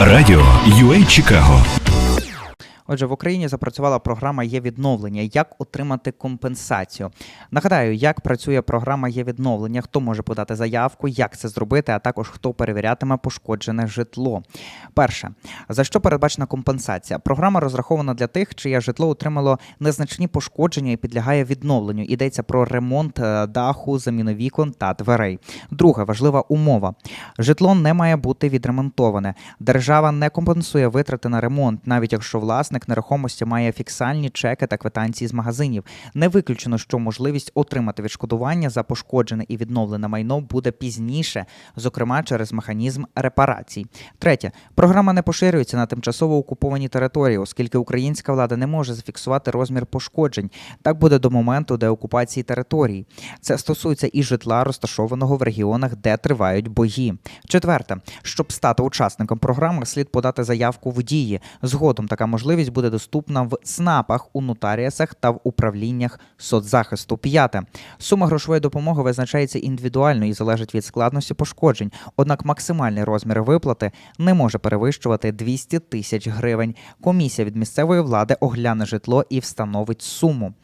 Радіо UA Чикаго Отже, в Україні запрацювала програма є відновлення. Як отримати компенсацію? Нагадаю, як працює програма є відновлення, хто може подати заявку, як це зробити, а також хто перевірятиме пошкоджене житло. Перше, за що передбачена компенсація? Програма розрахована для тих, чиє житло отримало незначні пошкодження і підлягає відновленню. Йдеться про ремонт е, даху, заміну вікон та дверей. Друге, важлива умова: житло не має бути відремонтоване. Держава не компенсує витрати на ремонт, навіть якщо власник нерухомості має фіксальні чеки та квитанції з магазинів. Не виключено, що можливість отримати відшкодування за пошкоджене і відновлене майно буде пізніше, зокрема через механізм репарацій. Третє, програма не поширюється на тимчасово окуповані території, оскільки українська влада не може зафіксувати розмір пошкоджень. Так буде до моменту деокупації територій. Це стосується і житла, розташованого в регіонах, де тривають бої. Четверте, щоб стати учасником програми, слід подати заявку в дії. Згодом така можливість буде доступна в СНАПах, у нотаріасах та в управліннях соцзахисту. П'яте сума грошової допомоги визначається індивідуально і залежить від складності пошкоджень. Однак максимальний розмір виплати не може перевищувати 200 тисяч гривень. Комісія від місцевої влади огляне житло і встановить суму.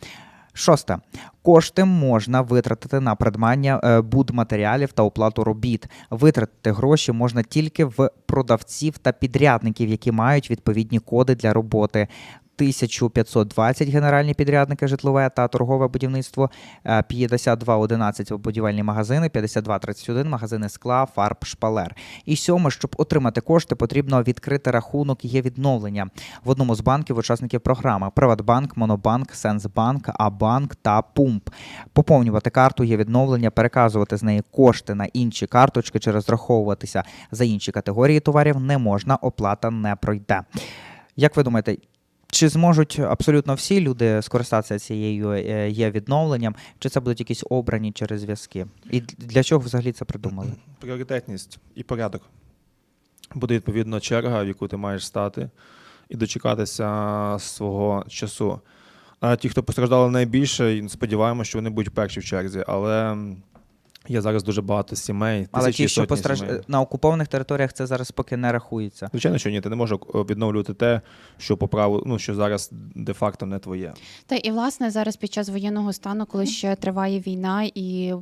Шосте. Кошти можна витратити на придбання е, будматеріалів та оплату робіт. Витратити гроші можна тільки в продавців та підрядників, які мають відповідні коди для роботи. 1520 генеральні підрядники житлове та торгове будівництво, е, 5211 будівельні магазини, 5231 магазини скла, фарб, шпалер. І сьоме, щоб отримати кошти, потрібно відкрити рахунок є відновлення в одному з банків учасників програми: Приватбанк, Монобанк, Сенсбанк, Абанк та Пумп. Поповнювати карту є відновлення, переказувати з неї кошти на інші карточки чи розраховуватися за інші категорії товарів не можна, оплата не пройде. Як ви думаєте, чи зможуть абсолютно всі люди скористатися цією е, є відновленням, чи це будуть якісь обрані через зв'язки? І для чого взагалі це придумали? Пріоритетність і порядок. Буде відповідно черга, в яку ти маєш стати, і дочекатися свого часу. А ті, хто постраждали найбільше, сподіваємося, що вони будуть перші в черзі. Але є зараз дуже багато сімей. Але ті, що постраж... сімей. на окупованих територіях, це зараз поки не рахується. Звичайно, що ні, ти не можеш е, відновлювати те, що по праву, ну що зараз де-факто не твоє. Та і власне зараз під час воєнного стану, коли ще триває війна і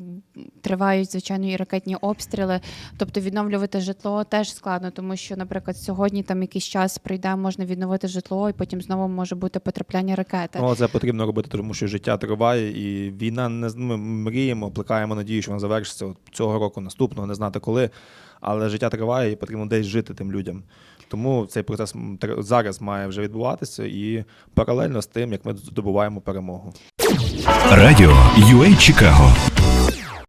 тривають звичайно і ракетні обстріли, тобто відновлювати житло теж складно, тому що, наприклад, сьогодні там якийсь час прийде, можна відновити житло, і потім знову може бути потрапляння ракети. Ну, це потрібно робити, тому що життя триває, і війна не з- ми мріємо, плекаємо надію, що вона завершиться от цього року, наступного, не знати коли. Але життя триває і потрібно десь жити тим людям. Тому цей процес зараз має вже відбуватися і паралельно з тим, як ми здобуваємо перемогу. Радіо UA Чикаго